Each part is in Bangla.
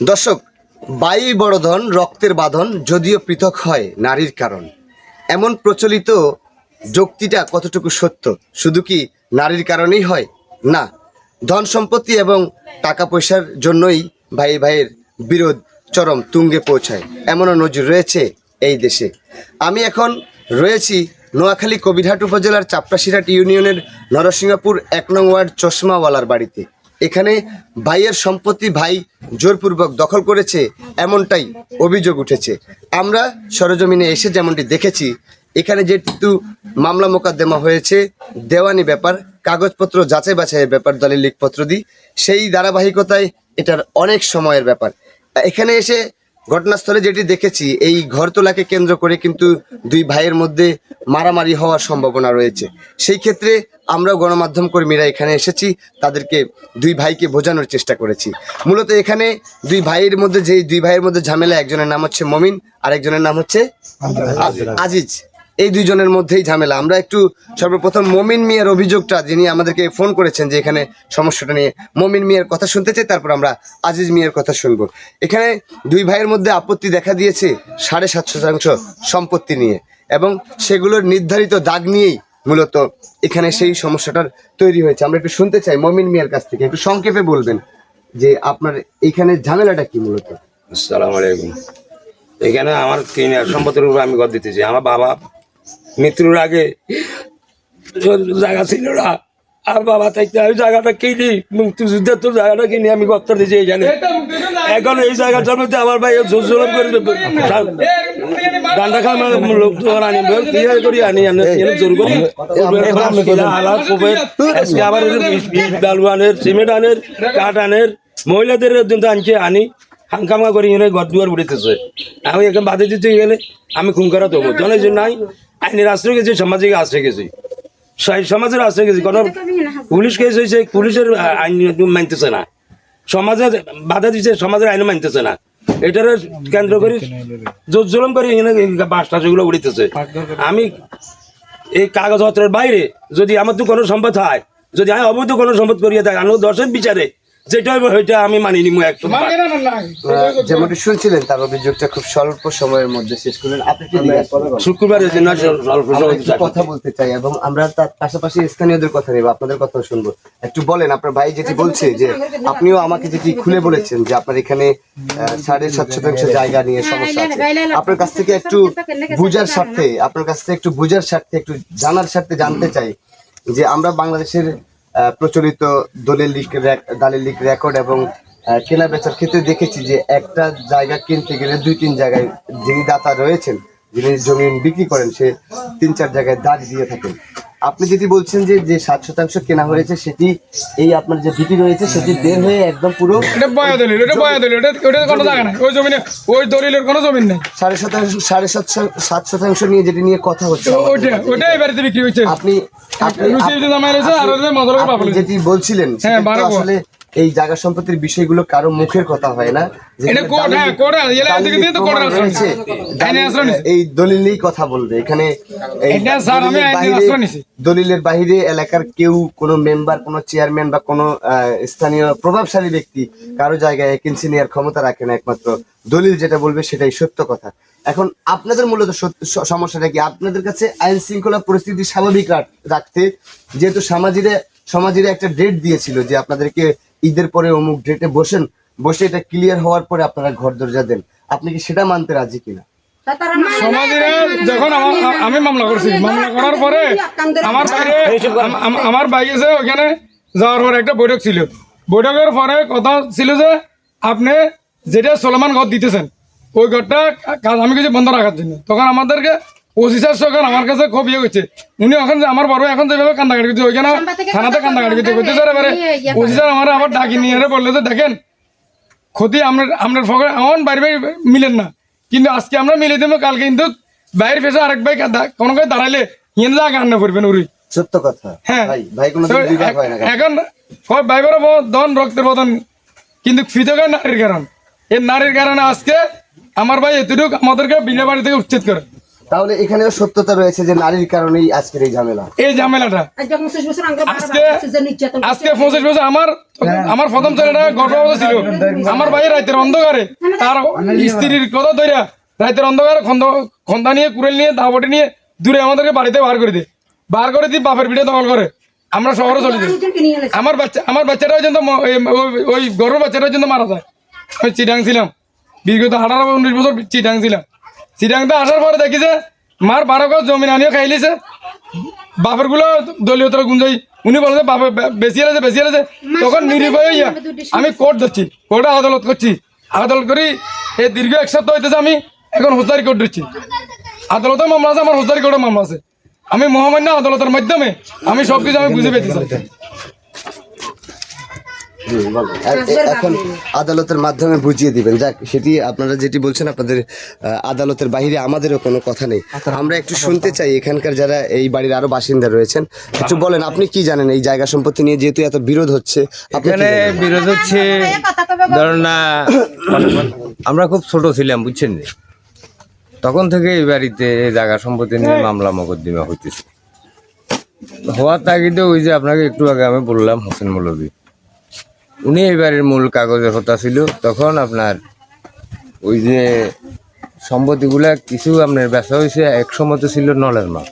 দর্শক, বায়ু বড় ধন রক্তের বাঁধন যদিও পৃথক হয় নারীর কারণ। এমন প্রচলিত যুক্তিটা কতটুকু সত্য? শুধু কি নারীর কারণেই হয়? না, ধন সম্পত্তি এবং টাকা পয়সার জন্যই ভাই ভাইয়ের বিরোধ চরম তুঙ্গে পৌঁছায়। এমনও নজির রয়েছে এই দেশে। আমি এখন রয়েছি নোয়াখালী কবিরহাট উপজেলার চাপড়াশিরহাট ইউনিয়নের নরসিংহপুর এক নং ওয়ার্ড চশমাওয়ালার বাড়িতে। এখানে ভাইয়ের সম্পত্তি ভাই জোরপূর্বক দখল করেছে, এমনটাই অভিযোগ উঠেছে। আমরা সরজমিনে এসে যেমনটি দেখেছি, এখানে যেহেতু মামলা মোকদ্দমা হয়েছে, দেওয়ানি ব্যাপার, কাগজপত্র যাচাই বাছাইয়ের ব্যাপার দলের লিখপত্র দিই, সেই ধারাবাহিকতায় এটার অনেক সময়ের ব্যাপার। এখানে এসে ঘটনাস্থলে যেটি দেখেছি এই ঘরতলাকে কেন্দ্র করে কিন্তু দুই ভাইয়ের মধ্যে মারামারি হওয়ার সম্ভাবনা রয়েছে। সেই ক্ষেত্রে আমরাও গণমাধ্যম কর্মীরা এখানে এসেছি তাদেরকে দুই ভাইকে বোঝানোর চেষ্টা করেছি। মূলত এখানে দুই ভাইয়ের মধ্যে যে দুই ভাইয়ের মধ্যে ঝামেলা একজনের নাম হচ্ছে মমিন আর একজনের নাম হচ্ছে আজিজ। এই দুইজনের মধ্যেই ঝামেলা। আমরা একটু সর্বপ্রথম মমিন মিয়ার অভিযোগটা, যিনি আমাদেরকে ফোন করেছেন যে এখানে সমস্যাটা নিয়ে। মমিন মিয়ার কথা শুনতে চাই, তারপর আমরা আজিজ মিয়ার কথা শুনব। এখানে দুই ভাইয়ের মধ্যে আপত্তি দেখা দিয়েছে সাড়ে সাত শতাংশ সম্পত্তি নিয়ে এবং সেগুলোর নির্ধারিত দাগ নিয়েই মূলত এখানে সেই সমস্যাটার তৈরি হয়েছে। আমরা একটু শুনতে চাই মমিন মিয়ার কাছ থেকে, একটু সংক্ষেপে বলবেন যে আপনার এইখানে ঝামেলাটা কি মূলত? আসসালামু আলাইকুম। এখানে আমার সম্পত্তির উপর আমি ঘর দিতেছি। আমার বাবা মৃত্যুর আগে জায়গা ছিল না। আর বাবা থাকতে আমি জায়গাটা কিনি, মুক্তিযুদ্ধের তো জায়গাটা কিনে, আমি গর্ত দিয়েছি এইখানে। এখন এই জায়গাটার মধ্যে আমার ভাই জোর জোর করে ডান্ডা তো আনি করি আনি জোর করি। আবার বালু আনের, সিমেন্ট আনের, কাঠ আনের, মহিলাদের কিন্তু আনছে, আনি হাঙ্কামা করি, এনে ঘর দুয়ার আমি এখন বাধে দিতে গেলে আমি খুন করা দেবো। জনের জন্য নাই আইনের আশ্রয় গেছি, সামাজিক আশ্রয় গেছি। সমাজের আশ্রয় গেছি কারণ পুলিশ কেস হয়েছে, পুলিশের আইন মানতেছে না। সমাজের বাধা দিচ্ছে সমাজের আইন মানতেছে না। এটার কেন্দ্র করে জোর জুলম করে বাসটা যেগুলো উড়িতেছে। আমি এই কাগজপত্রের বাইরে যদি আমার তো কোনো সম্পদ হয়, যদি আমি অবৈধ কোনো সম্পদ করিয়ে দেয় আমি দর্শক বিচারে যেটা আমি মানি নিমু একদম যেমনটি শুনছিলেন তার অভিযোগটা খুব স্বল্প সময়ের মধ্যে শেষ করলেন। আপনি? শুক্রবারের। কথা বলতে চাই এবং আমরা তার পাশাপাশি স্থানীয়দের কথা নেব আপনাদের কথা শুনব। একটু বলেন আপনার ভাই যেটি বলছে যে আপনিও আমাকে যেটি খুলে বলেছেন যে আপনার এখানে আহ, সাড়ে সাত শতাংশ জায়গা নিয়ে সমস্যা আছে। আপনার কাছ থেকে একটু বুঝার স্বার্থে আপনার কাছ থেকে একটু বুঝার স্বার্থে একটু জানার স্বার্থে জানতে চাই যে আমরা বাংলাদেশের প্রচলিত দলিল দালিলিক রেকর্ড এবং কেনা বেচার ক্ষেত্রে দেখেছি যে একটা জায়গা কিনতে গেলে দুই তিন জায়গায় যিনি দাতা রয়েছেন, যিনি জমি বিক্রি করেন, সে তিন চার জায়গায় দাগ দিয়ে থাকেন। আপনি যদি বলছেন যে যে সাত শতাংশ কেনা হয়েছে সেটি এই আপনার যে ভিটি রয়েছে সেটি বের হয়ে একদম পুরো এটা বয়া দলিল এটা বয়া দলিল এটা ওটা কোনো জায়গা নাই। ওই জমিনে ওই দলিলের কোনো জমিন নেই। সাড়ে শতাংশ সাড়ে সাত সাত শতাংশ নিয়ে যেটি নিয়ে কথা হচ্ছে তো ওইটা ওইটা এই বাড়িতে বিক্রি হয়েছে? আপনি আপনি যেটি বলছিলেন হ্যাঁ, আসলে এই জায়গা সম্পত্তির বিষয়গুলো কারও মুখের কথা হয় না। হ্যাঁ। এই দলিলেই কথা বলবে। এখানে দলিলের বাইরে এলাকার কেউ কোনো মেম্বার কোনো চেয়ারম্যান বা কোনো স্থানীয় প্রভাবশালী ব্যক্তি কারও জায়গায় এক ইঞ্চি নেওয়ার ক্ষমতা রাখে না একমাত্র। দলিল যেটা বলবে সেটাই সত্য কথা। এখন আপনাদের মূলত সত্য- সমস্যাটা কি? আপনাদের কাছে আইন শৃঙ্খলা পরিস্থিতি স্বাভাবিক রাখ- রাখতে যেহেতু সমাজের সমাজের একটা ডেট দিয়েছিল যে আপনাদেরকে ঈদের পরে অমুক ডেটে বসেন বসে এটা ক্লিয়ার হওয়ার পরে আপনারা ঘর দরজা দেন। আপনি কি সেটা মানতে রাজি কিনা? সমাজের যখন আমি মামলা করছি মামলা করার পরে আমার বাইরে আম- আম- আমার আছে ওখানে যাওয়ার পরে একটা বৈঠক ছিল। বৈঠকের পরে কথা ছিল যে আপনি যেটা সলমান ঘর দিতেছেন ওই ঘরটা কাজ আমি কিছু বন্ধ রাখার জন্য। তখন আমাদেরকে পঁচিশার সরকার আমার কাছে খুব ইয়ে করছে উনি এখন আমার বড় এখন যেভাবে কান্দাকাটি করছে ওইখানে থানাতে কান্দাকাটি করতে করতে স্যার এবারে পঁচিশার আমার আবার ডাকি নিয়ে বলল যে দেখেন ক্ষতি আমরা আপনার ফকে এমন বাইরে বাইরে মিলেন না। কিন্তু আজকে আমরা মিলে দেবো কালকে কিন্তু বাইরে ফেসে আরেক ভাই কোনো কাজ দাঁড়াইলে হিন যা কান্না করবেন উড়ি। সত্য কথা। হ্যাঁ। তো এখন হয় বাইবের দন রক্তের বদন কিন্তু ফিতকের নারীর কারণ। এই নারীর কারণে আজকে আমার ভাই এতটুকু আমাদেরকে বিনা বাড়ি থেকে উচ্ছেদ করে। তাহলে এখানেও সত্যতা রয়েছে যে নারীর কারণেই আজকের এই ঝামেলা। এই ঝামেলাটা। আজকে পঁচিশ বছর আমার আমার প্রথম ছেলেটা গর্ভবতী ছিল। আমার ভাই রাতের অন্ধকারে। তার স্ত্রীর কথা ধইরা রাতের অন্ধকারে খন্দ খন্দা নিয়ে কুড়েল নিয়ে দাবটি নিয়ে দূরে আমাদেরকে বাড়িতে বার করে দেয়। বার করে দিয়ে বাপের পিঠে দখল করে। আমরা শহরে চলে যাই। আমার বাচ্চা আমার বাচ্চাটা পর্যন্ত ওই- ওই গর্ভ বাচ্চাটা পর্যন্ত মারা যায়। আমি চিটাং ছিলাম। বিগত আঠারো উনিশ বছর চিটাং ছিলাম। চিটাংতে আসার পরে দেখি যে মার বারো গাছ জমি আনিয়ে খাই লিছে বাপেরগুলো দলীয় তরে গুঞ্জাই উনি বলে যে বাপের বেশি আলেছে বেশি আলেছে তখন নিরুপায় হইয়া আমি কোর্ট যাচ্ছি কোর্টে আদালত করছি আদালত করি এই দীর্ঘ এক সপ্তাহ হইতেছে আমি এখন হোস্তারি কোর্ট দিচ্ছি আদালতের মামলা আছে আমার হোস্তারি কোর্টের মামলা আছে। আমি মহামান্য আদালতের মাধ্যমে আমি সবকিছু আমি বুঝে এ- এখন আদালতের মাধ্যমে বুঝিয়ে দিবেন। যাক সেটি আপনারা যেটি বলছেন আপনাদের আদালতের বাইরে আমাদেরও কোনো কথা নেই। আমরা একটু শুনতে চাই এখানকার যারা এই বাড়ির আরও বাসিন্দা রয়েছেন। একটু বলেন আপনি কি জানেন এই জায়গা সম্পত্তি নিয়ে? যেহেতু এত বিরোধ হচ্ছে এখানে বিরোধ হচ্ছে ধরুন না আমরা খুব ছোট ছিলাম বুঝছেন নি? তখন থেকে এই বাড়িতে এই জায়গা সম্পত্তি নিয়ে মামলা মকদ্দমা হইতেছে। হওয়ার তাগিদে ওই যে আপনাকে একটু আগে আমি বললাম হোসেন মৌলবী উনি এই বাড়ির মূল কাগজের হতা ছিল তখন আপনার ওই যে সম্পত্তিগুলা কিছু আপনার বেচা হয়েছে এক সময় তো ছিল নলের মাপ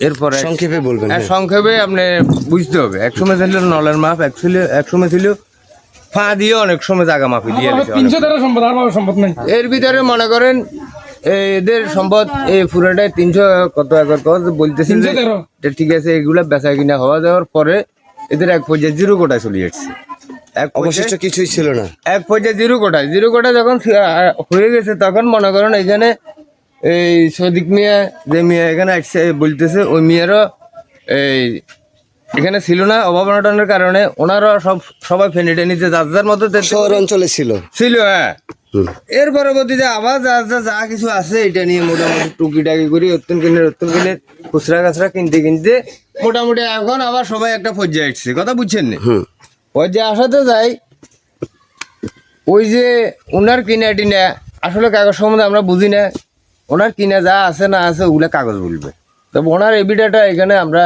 এরপরে সংক্ষেপে বলবেন হ্যাঁ, হ্যাঁ। সংক্ষেপে আপনি বুঝতে হবে এক সময় ছিল নলের মাপ এক ছিল এক সময় ছিল ফা দিয়ে অনেক সময় জায়গা মাপি দিয়ে দিয়েছে তিনশো অনেক। তেরো সম্পদ আর বাবার সম্পদ নাই এর ভিতরে মনে করেন এই এদের সম্পদ এই পুরোটাই তিনশো কত একর কত বলতেছে যে ঠিক আছে এগুলা বেচা কিনা হওয়া যাওয়ার পরে এদের এক পর্যায়ে জিরো কোটায় চলে যাচ্ছে। এক অবশিষ্ট কিছুই ছিল না। এক পর্যায়ে জিরো কোটায়। জিরো কোটা যখন হয়ে গেছে তখন মনে করেন এখানে এই সদিক মিয়া যে মিয়া এখানে আসছে বলতেছে ওই মিয়ারও এই এখানে ছিল না অভাব অনটনের কারণে ওনারা সব সবাই ফেনে টেনিতে যার যার মতো শহর অঞ্চলে ছিল। ছিল হ্যাঁ। এর পরবর্তীতে আবার যা যা যা কিছু আছে এটা নিয়ে মোটামুটি টুকি টাকি করি অত্যন কিনে অত্যন কিনে খুচরা কাছরা কিনতে কিনতে মোটামুটি এখন আবার সবাই একটা পর্যায়ে আসছে। কথা বুঝছেন না? পর্যায়ে আসাতে যাই ওই যে ওনার কিনা টিনা আসলে কাগজ সম্বন্ধে আমরা বুঝি না। ওনার কিনা যা আছে না আছে ওগুলা কাগজ বলবে। তবে ওনার এবিডাটা এখানে আমরা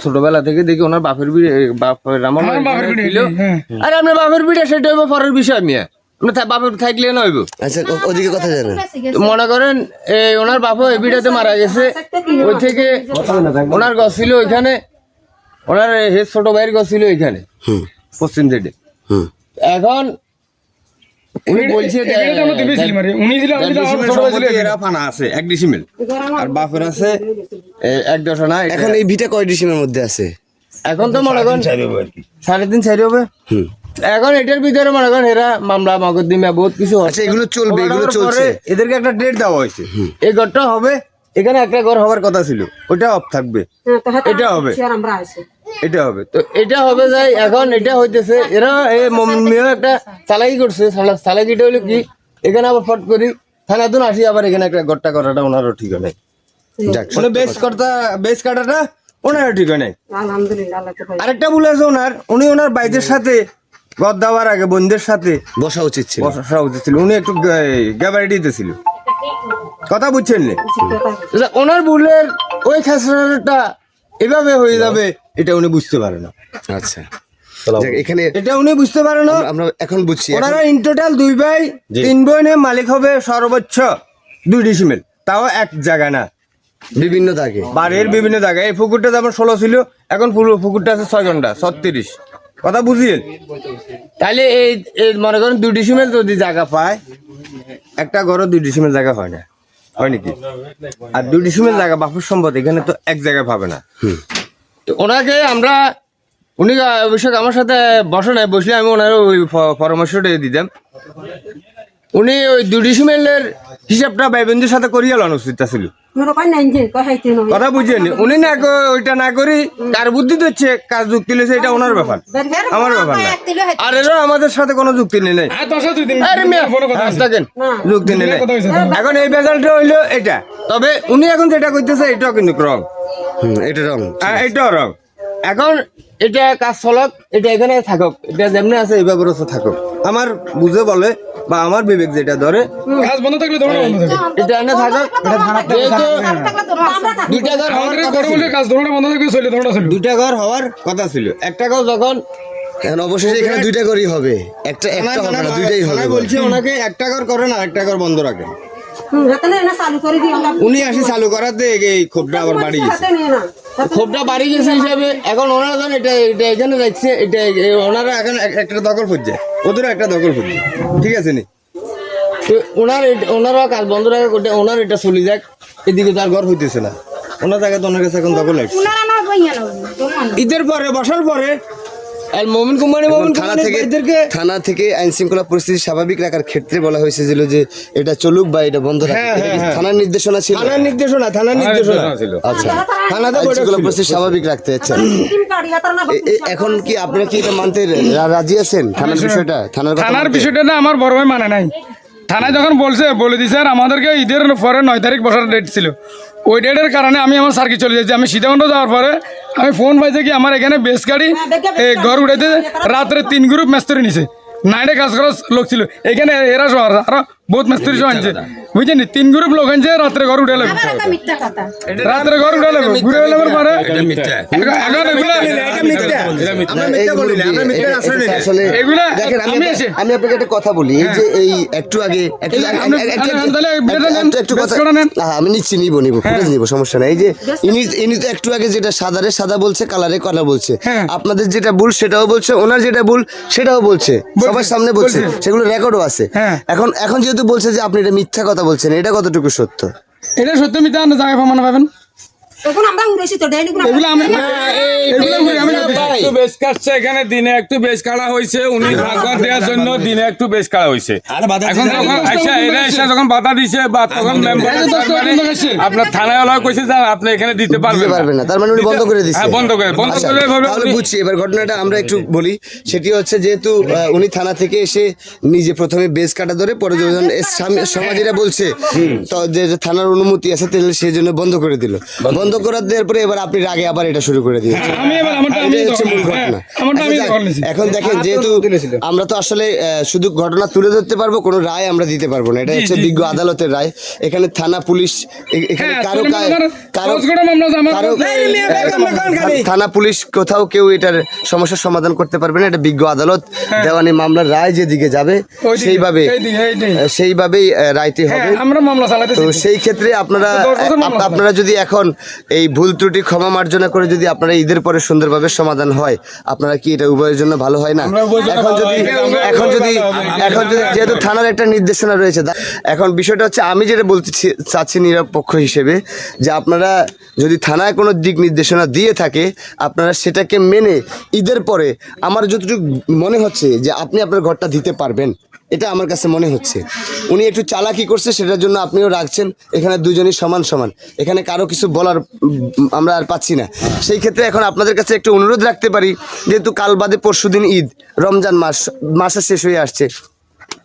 ছোটবেলা থেকে দেখি ওনার বাপের বিড়ে বাপের আমার আমার বাপের বিড়ে, ছিল। হ্যাঁ। আরে আপনার বাপের বিড়ে সেটা হইব পরের বিষয় মিয়া। বাপের থাকলে নইব আচ্ছা ওদিকে কথা জানেন তো মনে করেন এই ওনার বাপও এবিডাতে মারা গেছে। ওই থেকে ওনার গছ ছিল ওইখানে ওনার হে ছোট ভাইয়ের গছ ছিল ওইখানে হুম। পশ্চিম সাইডে। হুম। এখন এখানে। এই ভিটা কয় ডিসিমের মধ্যে আছে? এখন তো মনে করেন সাড়ে তিন চারি হবে? হুম। এখন এটার ভিতরে মনে করেন এরা মামলা মকদ্দিমা বহুত কিছু হচ্ছে। আচ্ছা এগুলো চলবে এগুলো চলছে। এদেরকে একটা ডেট দেওয়া হয়েছে। এই ঘরটা হবে এখানে একটা ঘর হওয়ার কথা ছিল ওটা অফ থাকবে। হ্যাঁ, এটা হবে। আমরা আছি। এটা হবে। তো এটা হবে যাই এখন এটা হইতেছে এরা এই একটা চালাকি করছে চালা- চালাকিটা হলো কি এখানে আবার ফট করি থানাতুন আসি আবার এখানে একটা গড়টা করাটা ওনারও ঠিক নেই মানে বেশ কর্তা বেশ কাটাটা ওনারও ঠিক নেই আলহামদুলিল্লাহ আরেকটা ভুল আছে ওনার উনি ওনার বাইদের সাথে গদ দেওয়ার আগে বোনদের সাথে বসা উচিত ছিল। বসা উচিত ছিল। উনি একটু গ্যাবারি দিতেছিল। কথা বুঝছেন নি? ওনার ভুলের ওই খেসরাটা এভাবে হয়ে যাবে এটা উনি বুঝতে পারে না। আচ্ছা। এখানে এটা উনি বুঝতে পারে না। আমরা এখন বুঝছি। ওনারা ইন টোটাল দুই ভাই তিন বোনে মালিক হবে সর্বোচ্চ দুই ডিসিমেল তাও এক জায়গা না। বিভিন্ন জায়গায় বাড়ির বিভিন্ন জায়গায়। এই পুকুরটা যেমন ষোলো ছিল এখন পুরো পুকুরটা আছে ছয় ঘণ্টা ছত্রিশ। কথা বুঝিয়ে তাহলে এই মনে করেন দুই ডিসিমেল যদি জায়গা পায় একটা ঘরে দুই ডিসিমেল জায়গা হয় না। হয় নাকি? আর দুই ডিসিমেল জায়গা বাপুর সম্পদ এখানে তো এক জায়গায় পাবে না। তো ওনাকে আমরা উনি অভিষেক আমার সাথে বসে নাই বসলে আমি ওনার ওই পরামর্শটা দিতাম। উনি ওই দুই ডিসিমেলের হিসাবটা ভাইবন্ধুর সাথে করিয়া লন উচিত ছিল কথা বুঝছেন উনি না ওইটা না করি কার বুদ্ধি দিচ্ছে কাজ যুক্তি লেছে এটা ওনার ব্যাপার। আমার ব্যাপার না। আর এরা আমাদের সাথে কোনো যুক্তি নেই নাই। হাত আছে। থাকেন। যুক্তি নেই নাই। এখন এই বেজালটা হইল এটা। তবে উনি এখন যেটা করতেছে এটাও কিন্তু রং। এটা রং এটাও রং। এখন এটা কাজ চলক এটা এখানে থাকক এটা যেমনি আছে এই ব্যবস্থা থাকুক। আমার বুঝে বলে বা আমার বিবেক যেটা ধরে কাজ বন্ধ থাকলে দৌড়া বন্ধ থাকবে এটা এনে থাকুক। দুইটা ঘর হওয়ার কথা ছিল। কাজ দৌড়া বন্ধ থাকবে চলে চলবে। দুইটা ঘর হওয়ার কথা ছিল। একটা ঘর যখন এখন অবশেষে এখানে দুইটা করেই হবে। একটা একটা হবে না দুইটাই হবে বলছে ওনাকে একটা ঘর করেন আর একটা ঘর বন্ধ রাখেন। না করে উনি আসি চালু করাতে এই ক্ষোভটা আবার বাড়ি গেছে। না। ক্ষোভটা বাড়ি গেছে হিসাবে এখন ওনারা ধরেন এটা এটা এখানে যাচ্ছে এটা ওনারা এখন এক- একটা দখল খুঁজছে ওদেরও একটা দখল খুঁজছে ঠিক আছে নি? তো ওনার ওনারা কাজ বন্ধ রাখা ওনার এটা চলে যাক এদিকে তার ঘর হইতেছে না ওনার জায়গা তো ওনার কাছে এখন দখল লাগছে ঈদের পরে বসার পরে আর মমিন কুমারী মমিন থানা থেকে এদেরকে থানা থেকে আইন শৃঙ্খলা পরিস্থিতি স্বাভাবিক রাখার ক্ষেত্রে বলা হয়েছে ছিল যে এটা চলুক বা এটা বন্ধ হ্যাঁ, হ্যাঁ, হ্যাঁ। থানার নির্দেশনা ছিল? থানার নির্দেশনা থানার নির্দেশনা। আচ্ছা। থানাতে আইন শৃঙ্খলা পরিস্থিতি স্বাভাবিক রাখতে আচ্ছা। এখন কি আপনারা কি এটা মানতে রাজি আছেন? থানার বিষয়টা থানার থানার বিষয়টা না আমার বড় ভাই মানে নাই। থানায় যখন বলছে বলে দিছে আর আমাদেরকে ঈদের পরে নয় তারিখ বসার ডেট ছিল। ওই ডেটের কারণে আমি আমার সার্কিট চলে যাচ্ছি। আমি সীতাকুণ্ড যাওয়ার পরে আমি ফোন পাইছি কি আমার এখানে বেশ গাড়ি এই ঘর উঠাইতে রাত্রে তিন গ্রুপ মেস্তরি নিছে। নাইটে কাজ করার লোক ছিল। এখানে এরা সহ আর- আরও বহুত মেস্তরি আনছে বুঝছেন তিন গ্রুপ লোক আনছে রাত্রে ঘর উঠে লাগবে। রাত্রে ঘর উঠে লাগবে। ঘুরে এলাম পরে। আমি আপনাকে একটা কথা বলি এই যে এই একটু আগে আমি নিচ্ছি নিবো নিবো ফুটেজ নিবো সমস্যা নাই। এই যে ইনি ইনি তো একটু আগে যেটা সাদারে সাদা বলছে কালারে কালার বলছে। হ্যাঁ। আপনাদের যেটা ভুল সেটাও বলছে ওনার যেটা ভুল সেটাও বলছে। সবার সামনে বলছে। সেগুলো রেকর্ডও আছে। হ্যাঁ। এখন এখন যেহেতু বলছে যে আপনি এটা মিথ্যা কথা বলছেন, এটা কতটুকু সত্য? এটা সত্য, মিথ্যা জায়গায় জায়গা প্রমাণ পাবেন। এখন আমরা উড়েছি তো ডাইনি এগুলো আমি এগুলো ঘুরে আমি একটু বেশ কাটছে এখানে দিনে একটু বেশ কাড়া হয়েছে উনি ভাগবত দেওয়ার জন্য দিনে একটু বেশ কাড়া হয়েছে। এখন যখন আচ্ছা এরা এসে যখন বাধা দিছে বা তখন মেম্বার এই যে দশটা বন্ধ করছে। আপনার থানায় ওলা কইছে যে আপনি এখানে দিতে পারবেন পারবেন না তার মানে উনি বন্ধ করে হ্যাঁ বন্ধ করে বন্ধ আচ্ছা, করে তাহলে বুঝছি এবার ঘটনাটা আমরা একটু বলি। সেটি হচ্ছে যেহেতু উনি থানা থেকে এসে নিজে প্রথমে বেশ কাটা ধরে পরে যখন এস সমাজীরা বলছে তো যে যে থানার অনুমতি আছে তাহলে সেই জন্য বন্ধ করে দিল। বন্ধ করে দেওয়ার পরে এবার আপনি রাগে আবার এটা শুরু করে দিয়েছেন। আমি এবার আমারটা আমি এটাই হচ্ছে মূল দখল- হ্যাঁ, এখন দেখেন যেহেতু আমরা তো আসলে শুধু ঘটনা তুলে ধরতে পারব কোনো রায় আমরা দিতে পারব না। এটা হচ্ছে বিজ্ঞ আদালতের রায়। এখানে থানা পুলিশ এখানে হ্যাঁ, কারও। থানা পুলিশ কোথাও কেউ এটার সমস্যার সমাধান করতে পারবে না। এটা বিজ্ঞ আদালত দেওয়ানি মামলার রায় যেদিকে যাবে হ্যাঁ। সেইভাবে সেইভাবেই রায়টি হ্যাঁ হবে। আমরা মামলা চালাতেছি তো সেই ক্ষেত্রে আপনারা আপ- আপনারা যদি এখন এই ভুল ত্রুটি ক্ষমা মার্জনা করে যদি আপনারা ঈদের পরে সুন্দরভাবে সমাধান হয় আপনারা কি এটা উভয়ের জন্য ভালো হয় না। এখন যদি এখন যদি এখন যদি যেহেতু থানার একটা নির্দেশনা রয়েছে এখন বিষয়টা হচ্ছে আমি যেটা বলতে চাচ্ছি নিরপেক্ষ হিসেবে যে আপনারা যদি থানায় কোনো দিক নির্দেশনা দিয়ে থাকে আপনারা সেটাকে মেনে ঈদের পরে আমার যতটুকু মনে হচ্ছে যে আপনি আপনার ঘরটা দিতে পারবেন। এটা আমার কাছে মনে হচ্ছে। উনি একটু চালাকি করছে, সেটার জন্য আপনিও রাখছেন। এখানে দুজনই সমান সমান। এখানে কারও কিছু বলার আমরা আর পাচ্ছি না। সেই ক্ষেত্রে এখন আপনাদের কাছে একটু অনুরোধ রাখতে পারি, যেহেতু কাল বাদে পরশু দিন ঈদ, রমজান মাস মাসের শেষ হয়ে আসছে।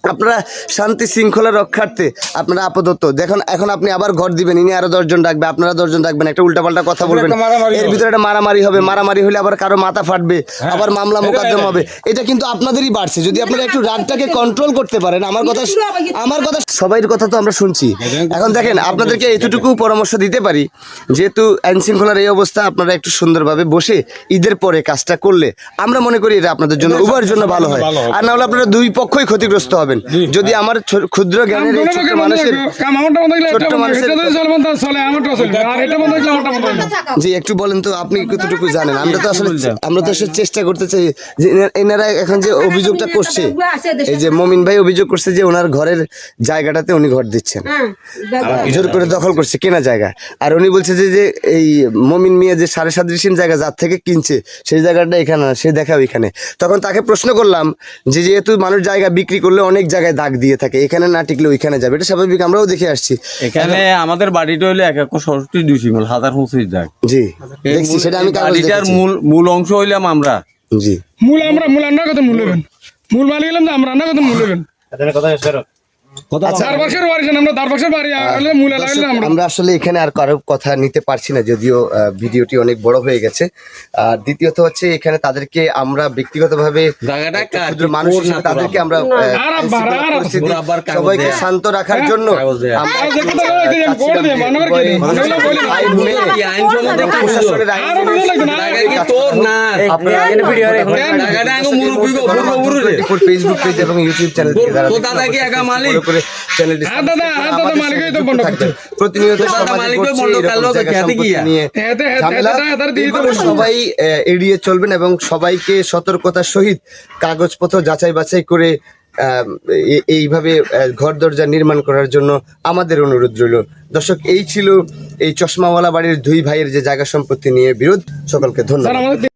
আপনারা শান্তি শৃঙ্খলা রক্ষার্থে আপনারা আপাতত দেখুন এখন আপনি আবার ঘর দিবেন ইনি আরও দশজন ডাকবে আপনারা দশজন ডাকবেন একটা উল্টাপাল্টা কথা বলবেন। এর হবে। ভিতরে একটা মারামারি হবে মারামারি হলে আবার কারও মাথা ফাটবে আবার মামলা মোকদ্দমা হবে। এটা কিন্তু আপনাদেরই বাড়ছে যদি আপনারা একটু রাগটাকে কন্ট্রোল করতে পারেন আমার কথা আমার কথা সবাইয়ের কথা তো আমরা শুনছি। এখন দেখেন আপনাদেরকে এতটুকু পরামর্শ দিতে পারি যেহেতু আইন শৃঙ্খলার এই অবস্থা আপনারা একটু সুন্দরভাবে বসে ঈদের পরে কাজটা করলে আমরা মনে করি এটা আপনাদের জন্য উভয়ের জন্য ভালো হয়। আর না হলে আপনারা দুই পক্ষই ক্ষতিগ্রস্ত হবেন যদি আমার ক্ষুদ্র জ্ঞানের এই ছোট্ট মানুষের ছোট্ট মানুষের- জি একটু বলেন তো আপনি কতটুকু জানেন? আমরা তো আসলে আমরা তো আসলে চেষ্টা করতে চাই যে এনারা এখন যে অভিযোগটা করছে এই যে মমিন ভাই অভিযোগ করছে যে ওনার ঘরের জায়গাটাতে উনি ঘর দিচ্ছেন। হ্যাঁ জোর করে দখল করছে কেনা জায়গা। আর উনি বলছে যে যে এই মমিন মিয়া যে সাড়ে সাদৃশীন জায়গা যার থেকে কিনছে সেই জায়গাটা এখানে সে দেখা ওইখানে তখন তাকে প্রশ্ন করলাম যে যেহেতু মানুষ জায়গা বিক্রি করলে অনেক জায়গায় দাগ দিয়ে থাকে। এখানে না টিকলে ওইখানে যাবে। এটা স্বাভাবিক আমরাও দেখে আসছি। এখানে আমাদের বাড়িটা হইলে এক সরস্বতী ষষ্ঠী সিমল হাজার পঁচিশ দাগ। জি। দেখছি সেটা আমি বাড়িটার মূল মূল অংশ হইলাম আমরা। জি। মূল আমরা মূল আমরা কত মূল হবেন মূল মালিক হলাম আমরা না কত মূল হবেন কথা আমরা মূলে লাগলে আমরা আমরা আসলে এখানে আর কারও কথা নিতে পারছি না যদিও ভিডিওটি অনেক বড় হয়ে গেছে আর দ্বিতীয়ত হচ্ছে এখানে তাদেরকে আমরা ব্যক্তিগতভাবে মানুষ হিসেবে তাদেরকে আমরা সবাইকে শান্ত রাখার জন্য কাগজ দেয়া। আমরা আর যে একটু, কথা আহ, বলতে যে কোড দিয়ে, চাচ্ছিলাম মানবের কি? যে মানবের বলি না। আইন কি আইন সম্বন্ধে এবং কাগজ? প্রশাসনের আইন আর বুঝো লাগবে না। জায়গা কি তোর না আপনারা জায়গাটা আগে মুরব্বি গো, বড় বড় রে। ফেসবুক পেজ এবং ইউটিউব চ্যানেল থেকে যারা তো দেখছেন, দাদা কি একা মালিক? Follow করে চ্যানেলটি হ্যাঁ দাদা, দাদা, আমাদের তো বন্ধ থাকবেন। প্রতিনিয়ত সবাই এড়িয়ে চলবেন এবং সবাইকে সতর্কতার সহিত কাগজপত্র যাচাই বাছাই করে এইভাবে ঘর দরজা নির্মাণ করার জন্য আমাদের অনুরোধ রইল। দর্শক এই ছিল এই চশমাওয়ালা বাড়ির দুই ভাইয়ের যে জায়গা সম্পত্তি নিয়ে বিরোধ। সকলকে ধন্যবাদ।